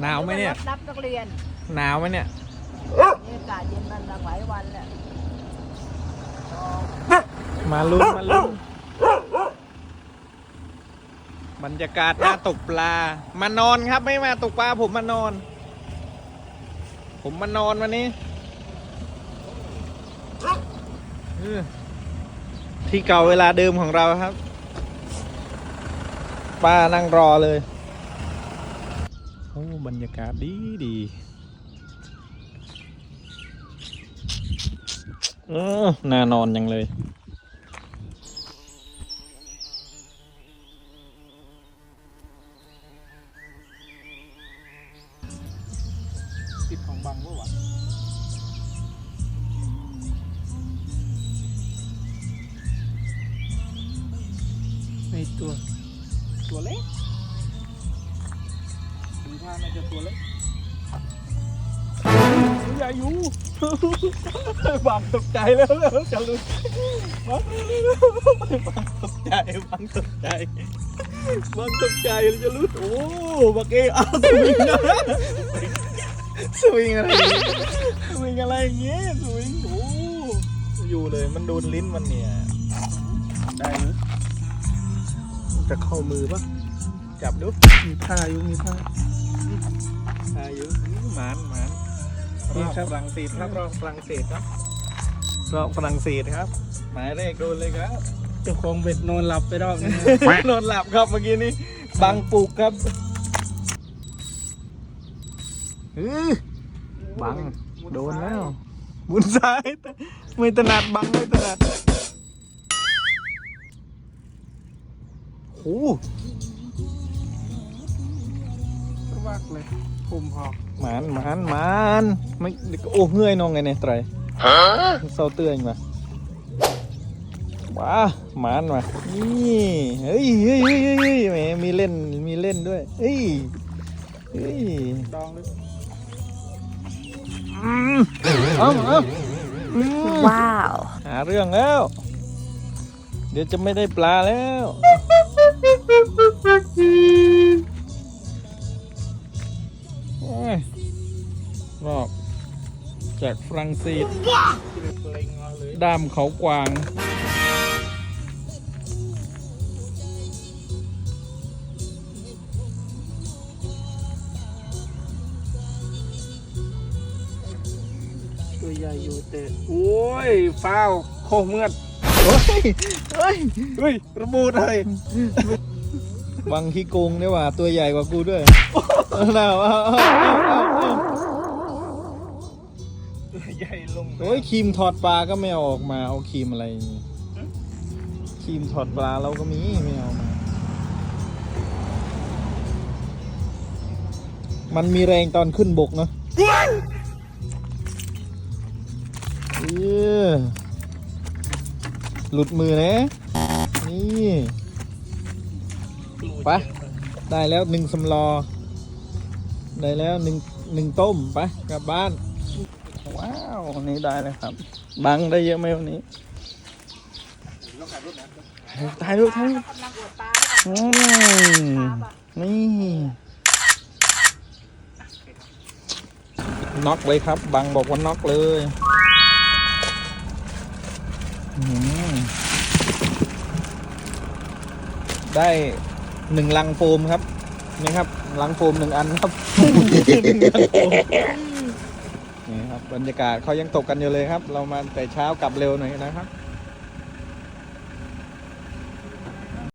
หนาวไหมเนี่ยรถรับนักเรียนหนาวไหมเนี่ย นี่อากาศเย็นมันหลายวันแล้วมาลุ้นมาลุ้นบรรยากาศน่าตกปลา มานอนครับไม่มาตกปลาผมมานอน ผมมานอนวันนี้เออที่เก่าเวลาเดิมของเราครับ ป้านั่งรอเลย โอ้บรรยากาศดีดีเออน่านอนยังเลยติดของบังว่าวะในตัว ตัวเล็ก ดูท่าน่าจะตัวเล็กอย่าอยู่บังตกใจแล้วแล้วจะลุกบังตกใจบังตกใจบังตกใจจะลุกโอ้บักเอเอาสวิงนะสวิงอะไรสวิงอะไรอย่างเงี้ยสวิงโอ้อยู่เลยมันโดนลิ้นมันเนี่ยได้ไหมจะเข้ามือปะจับดูมีผ้าอยู่มีผ้า อายุหมานหมานนี่รอบครับฝรั่งเศสครับรอบฝรั่งเศสครับรอบฝรั่งเศสครับ หมายเลขโดนเลยครับเจ้าของเบ็ดนอนหลับไปรอบนึงนอนหลับครับเมื่อกี้นี้บังปลูกครับอื้อบังโดนแล้วบุญซ้ายไม่ถนัดบังไม่ถนัดโอ้ วักเลยคุมพอหมานหมานหมานไม่โอ้เงื่อยนองไงเนี่ยไตรเศร้าเตือนมาว้าหมานมานี่เฮ้ยเฮ้ยเฮ้ยเฮ้ยเฮ้ยแหมมีเล่นมีเล่นด้วยเฮ้ยเฮ้ยดองเลยอืมเอาเอาอืมว้าว หาเรื่องแล้ว เดี๋ยวจะไม่ได้ปลาแล้ว รอบจากฝรั่งเศสเล็งเอาเลยด้ามเขากวาง ตัวใหญ่อยู่แต่โอ้ยฟ้าวโคงเมือดเฮ้ยเฮ้ยเฮ้ยระเบูดเลยวังขี้โกงเนี่ยว่ะตัวใหญ่กว่ากูด้วยเอาแล้วเอาเอาเอาเอาเอาตัว ใหญ่ลงโอ้ยครีมถอดปลาก็ไม่เอาออกมาเอาครีมอะไรครีมถอดปลาเราก็มีไม่เอามา มันมีแรงตอนขึ้นบกเนาะเออหลุดมือนะนี่ไปได้แล้วหนึ่งสำลอ ได้แล้วหนึ่งหนึ่งต้มไปกลับบ้าน ว้าววันนี้ได้เลยครับ บังได้เยอะไหมวันนี้ถ่ายรูปถ่ายรูปกำลังอวดปลาอืมนี่น็อกเลยครับ บังบอกว่าน็อกเลยได้หนึ่งลังโฟมครับ นี่ครับลังโฟมหนึ่งอันครับ บรรยากาศเขายังตกกันอยู่เลยครับ เรามาแต่เช้ากลับเร็วหน่อยนะครับ